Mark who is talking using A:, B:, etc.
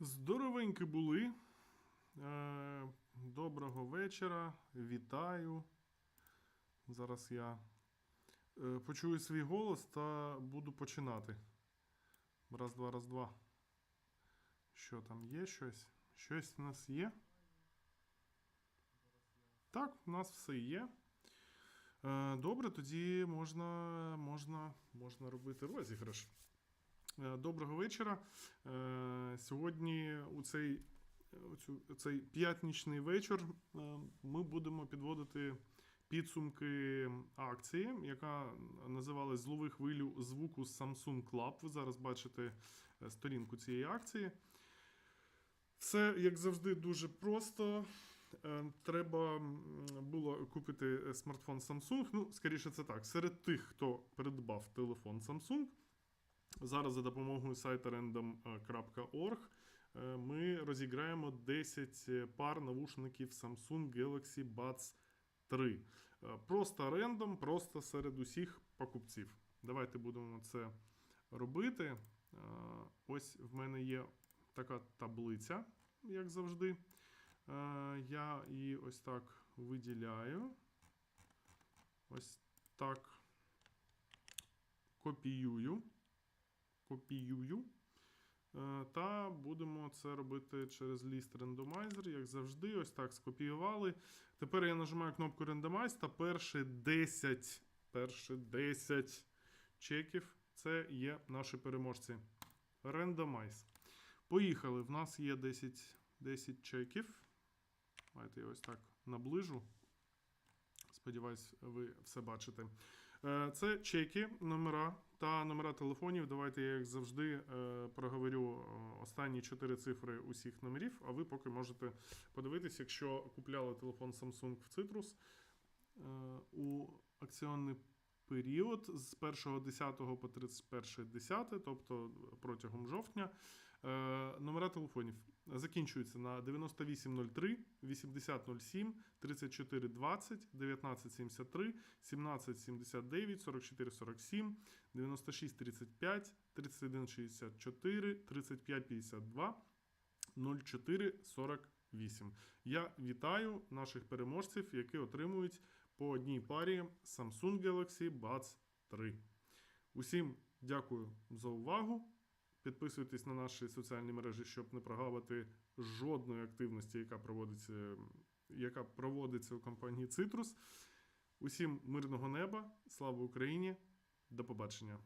A: Здоровенькі були. Е, Доброго вечора. Вітаю. Зараз я е, почую свій голос та буду починати. Раз, два, раз, два. Що там є щось? Щось у нас є? Так, у нас все є. Е, Добре, тоді можна, можна, можна робити розіграш. Е, Доброго вечора. Е, Сьогодні у цей, у цей п'ятнічний вечір е, ми будемо підводити підсумки акції, яка називалась Злови хвилю звуку Samsung Club. Ви зараз бачите сторінку цієї акції. Все, як завжди, дуже просто. Треба було купити смартфон Samsung. Ну, скоріше, це так. Серед тих, хто придбав телефон Samsung, зараз за допомогою сайту random.org е, ми розіграємо 10 пар навушників Samsung Galaxy Buds 3. Е, Просто рендом, просто серед усіх покупців. Давайте будемо це робити. Е, Ось в мене є така таблиця, як завжди. Е, Я її ось так виділяю. Ось так копіюю. Копіюю. Е, Та будемо це робити через ліст рандомайзер, як завжди. Ось так скопіювали. Тепер я нажимаю кнопку Randomize та перші 10, перші 10 чеків це є наші переможці. Randomize. Поїхали. В нас є 10, 10 чеків. Давайте я ось так наближу. Сподіваюсь, ви все бачите. Е, Це чеки, номера та номера телефонів. Давайте я, як завжди, е, проговорю е, останні чотири цифри усіх номерів, а ви поки можете подивитись, якщо купляли телефон Samsung в Citrus у акціонний період з 1.10 по 31.10, тобто протягом жовтня. Е, Номера телефонів закінчуються на 9803, 8007, 3420, 1973, 1779, 4447, 9635, 3164, 3552, 0448. Я вітаю наших переможців, які отримують по одній парі Samsung Galaxy Buds 3. Усім дякую за увагу. Підписуйтесь на наші соціальні мережі, щоб не прогавити жодної активності, яка проводиться, яка проводиться у компанії Цитрус. Усім мирного неба, слава Україні! До побачення!